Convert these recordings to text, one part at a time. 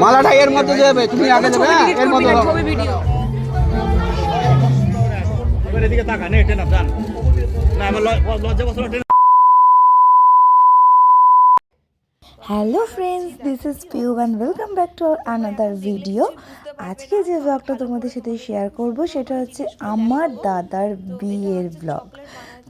মালাটা এর মধ্যে দেবে তুমি আগে দেবে হ্যাঁ? এর মধ্যে এদিকে তাকা নে টেন আপ যান। না আমার লজ্জা বছর hello friends this is Piu and welcome back to another video আজকে যে ব্লগটা তোমাদের সাথে শেয়ার করব সেটা হচ্ছে আমার দাদার বিয়ের ব্লগ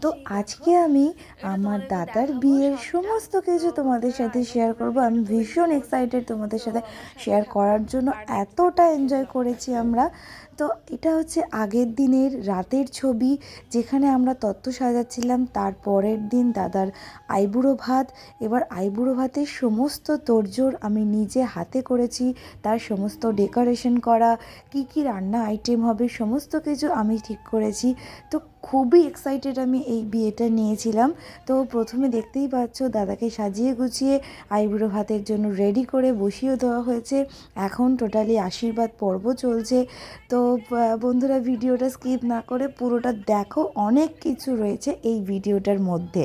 তো আজকে আমি আমার দাদার বিয়ের সমস্ত কিছু তোমাদের সাথে শেয়ার করব। আমি ভীষণ এক্সাইটেড তোমাদের সাথে শেয়ার করার জন্য। এতটা এনজয় করেছি আমরা। তো এটা হচ্ছে আগের দিনের রাতের ছবি, যেখানে আমরা তত্ত্ব সাজাচ্ছিলাম। তার পরের দিন দাদার আইবুড়ো ভাত। এবার আইবুড়ো ভাতের সমস্ত তোড়জোড় আমি নিজে হাতে করেছি। তার সমস্ত ডেকোরেশন করা, কি কি রান্না আইটেম হবে, সমস্ত কিছু আমি ঠিক করেছি। তো খুবই এক্সাইটেড আমি এই বিয়েটা নিয়েছিলাম। তো প্রথমে দেখতেই পাচ্ছ দাদাকে সাজিয়ে গুছিয়ে, আইবুড়ো ভাতের জন্য রেডি করে বসিয়ে দেওয়া হয়েছে। এখন টোটালি আশীর্বাদ পর্ব চলছে। তো বন্ধুরা, ভিডিওটা স্কিপ না করে পুরোটা দেখো। অনেক কিছু রয়েছে এই ভিডিওটার মধ্যে।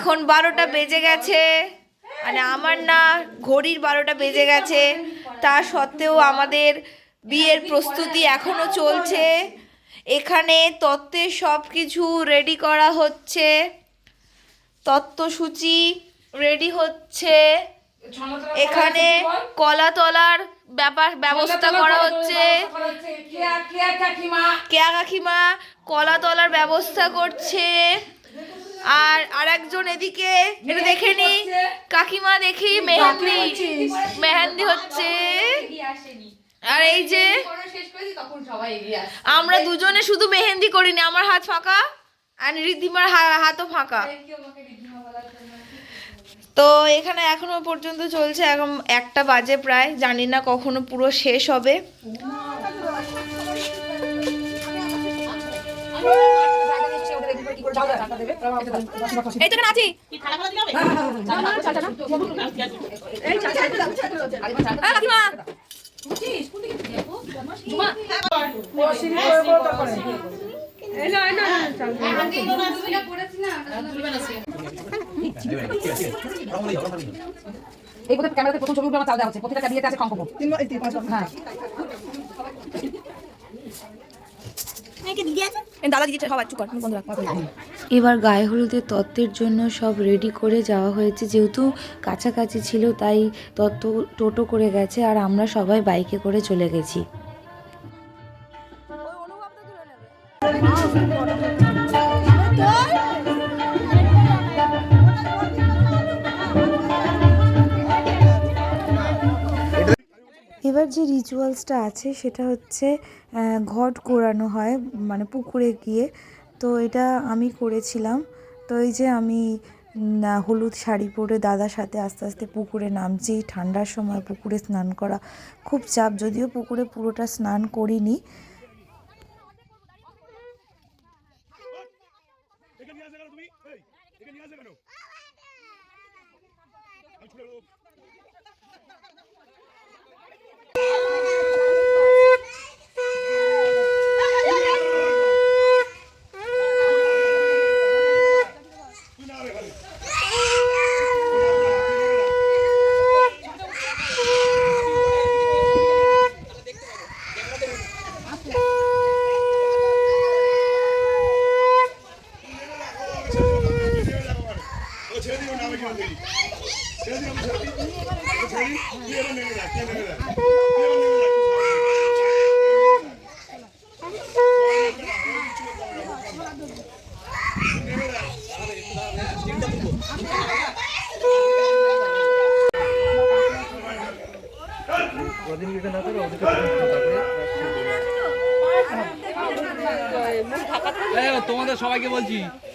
এখন বারোটা বেজে গেছে। মানে আমার না ঘড়ির বারোটা বেজে গেছে। তা সত্ত্বেও আমাদের বিয়ের প্রস্তুতি এখনও চলছে। এখানে তত্ত্বের সব কিছু রেডি করা হচ্ছে। তত্ত্বসূচি রেডি হচ্ছে। এখানে কলা তলার ব্যাপার ব্যবস্থা করা হচ্ছে। কেয়া কাকিমা? কলা তলার ব্যবস্থা করছে। আর আরেকজন এদিকে এটা দেখে নি। কাকিমা দেখি মেহেন্দি মেহেন্দি। হচ্ছে। আর এই যে আমরা দুজনে শুধু মেহেন্দি করিনি আমার হাত ফাঁকা আর রিদ্ধিমার হাতও ফাঁকা। তো এখানে এখনও পর্যন্ত চলছে এখন একটা বাজে প্রায় জানি না কখনো পুরো শেষ হবে। এই তো নাচি এই বোধহয় ক্যামেরাতে প্রথম ছবিগুলো আমার চাল দেওয়া হচ্ছে। প্রতিটা বিয়েতে আছে খঙ্কপ হ্যাঁ। দাদা দিদি সবাই চুপ কর বন্ধ রাখ এবার গায়ে হলুদের তত্ত্বের জন্য সব রেডি করে যাওয়া হয়েছে। যেহেতু কাছাকাছি ছিল তাই তত্ত্ব টোটো করে গেছে আর আমরা সবাই বাইকে করে চলে গেছি। এবার যে রিচুয়ালসটা আছে, সেটা হচ্ছে ঘট কোরানো হয় মানে পুকুরে গিয়ে। তো এটা আমি করেছিলাম। তো এই যে আমি হলুদ শাড়ি পরে দাদার সাথে আস্তে আস্তে পুকুরে নামছি, ঠান্ডার সময় পুকুরে স্নান করা খুব চাপ। যদিও পুকুরে পুরোটা স্নান করিনি এখানে নিয়ে আসবে কেন তুমি এই এখানে নিয়ে আসবে কেন আমি ছুড়ে দেবো। তুই না রে ভাই। তোমাদের সবাইকে বলছি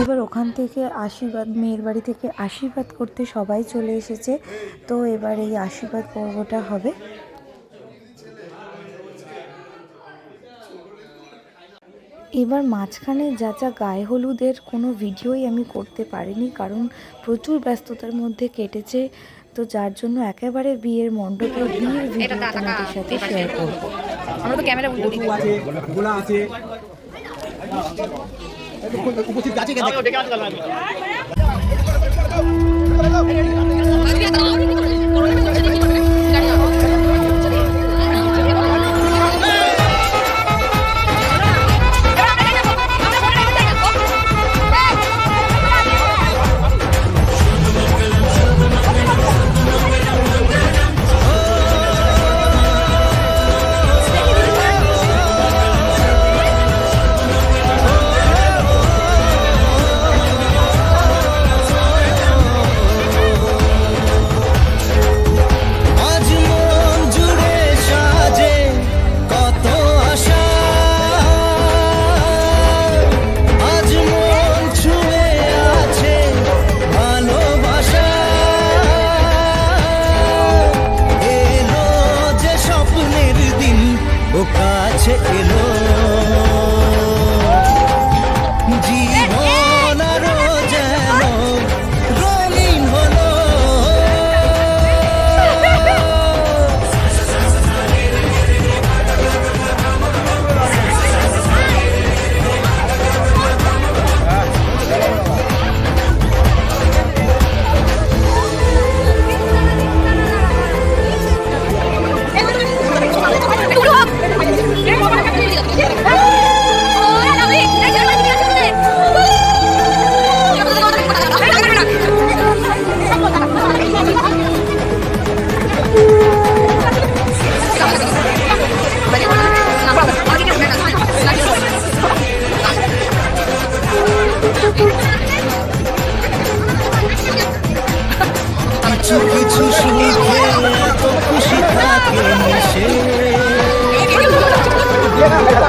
এবার ওখান থেকে আশীর্বাদ মেয়ের বাড়ি থেকে আশীর্বাদ করতে সবাই চলে এসেছে। তো এবার এই আশীর্বাদ পর্বটা হবে। এবার মাঝখানে যা যা গায়ে হলুদের কোনো ভিডিওই আমি করতে পারিনি কারণ প্রচুর ব্যস্ততার মধ্যে কেটেছে। তো যার জন্য একেবারে বিয়ের মণ্ডপে বিয়ের ভিডিও তোমাদের সাথে শেয়ার করব। আমরা তো ক্যামেরা উল্টো দিই আজ এলো কাছে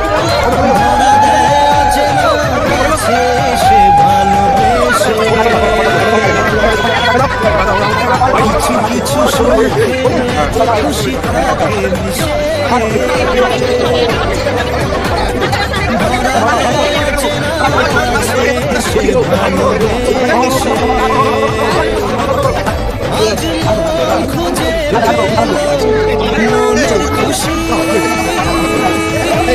কিছু খুশি থাকে খুশি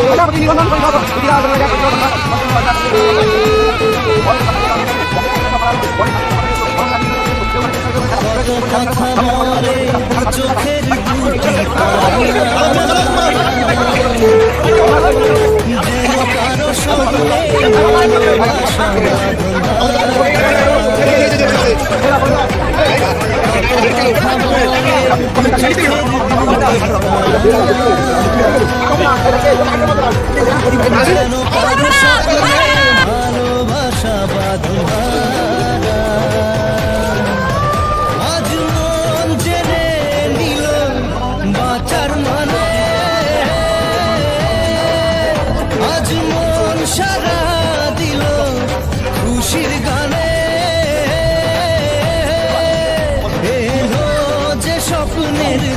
প্রজাপতি নিবন্ধন পরিষদ সুবিধা চোখের Aduh,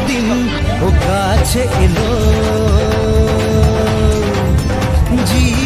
দিন ও কাছে এলো। জীবন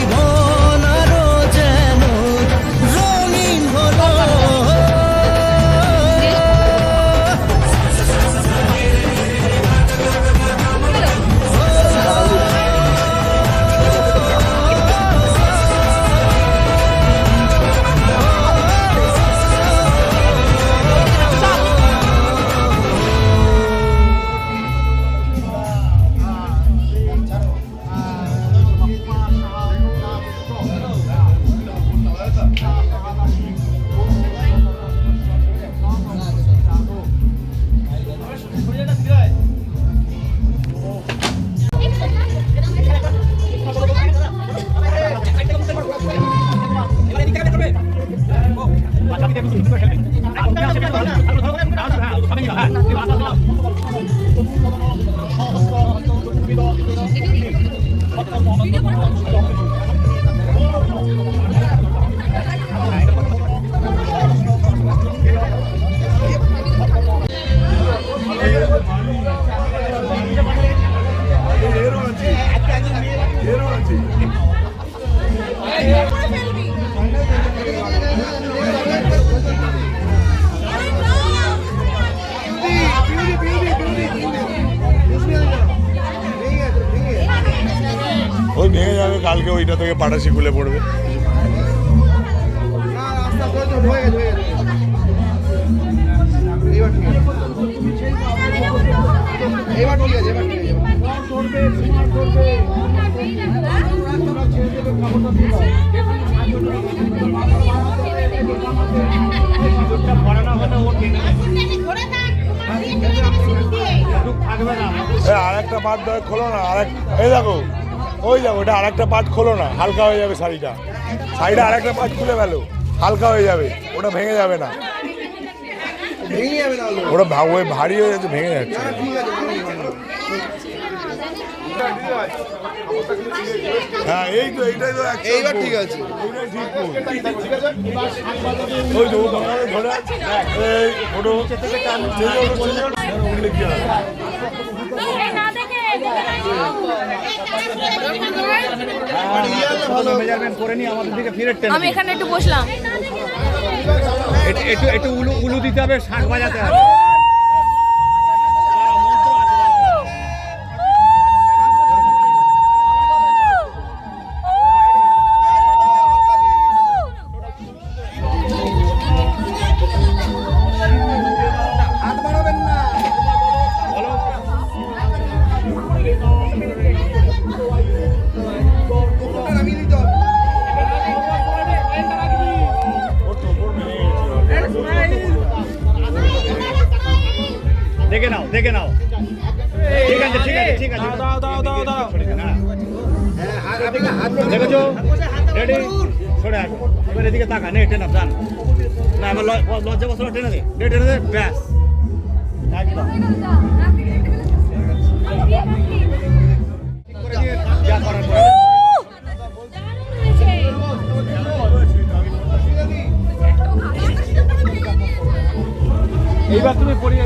থেকে পাটাশি খুলে পড়বে। আর একটা পাট ধরে খোলো না আরেক এই দেখো ওই দেখো ওটা আরেকটা পাট খোলো না হালকা হয়ে যাবে শাড়িটা। শাড়িটা আরেকটা পাট খুলে ফেলো হালকা হয়ে যাবে ওটা ভেঙে যাবে না। ওটা ওই ভারী হয়ে যাচ্ছে ভেঙে যাচ্ছে। হ্যাঁ এই তো এইটাই তো এইবার ঠিক আছে। ওই তো ধরে ফটো আমি এখানে একটু বসলাম। একটু উলু উলু দিতে হবে শাক বাজাতে হবে। ঠিক আছে। ঠিক আছে দাও দাও দাও। দাও দেখেছ? রেডি? সরে আস এবার এদিকে তাকা নে টেনে যান। না এবার লজ্জা বসল টেনে দে। নে টেনে দে ব্যাস। যা করার করে। এইবার তুমি পড়িয়ে